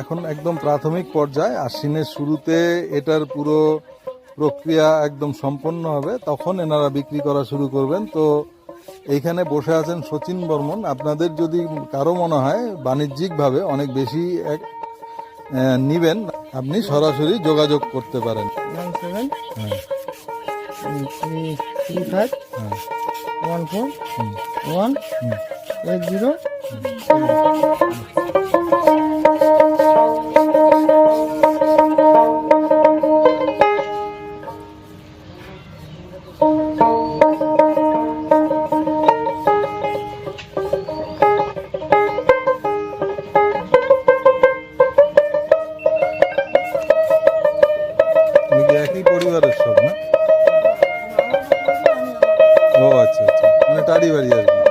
এখন একদম প্রাথমিক পর্যায়ে আশ্বিনের শুরুতে এটার পুরো প্রক্রিয়া একদম সম্পন্ন হবে তখন এনারা বিক্রি করা শুরু করবেন। তো এইখানে বসে আছেন সচিন বর্মন। আপনাদের যদি কারও মনে হয় বাণিজ্যিকভাবে অনেক বেশি এক নিবেন আপনি সরাসরি যোগাযোগ করতে পারেন। One four one eight zero একই পরিবারের সব না? ও আচ্ছা আচ্ছা। মানে তারই বাড়ি আর কি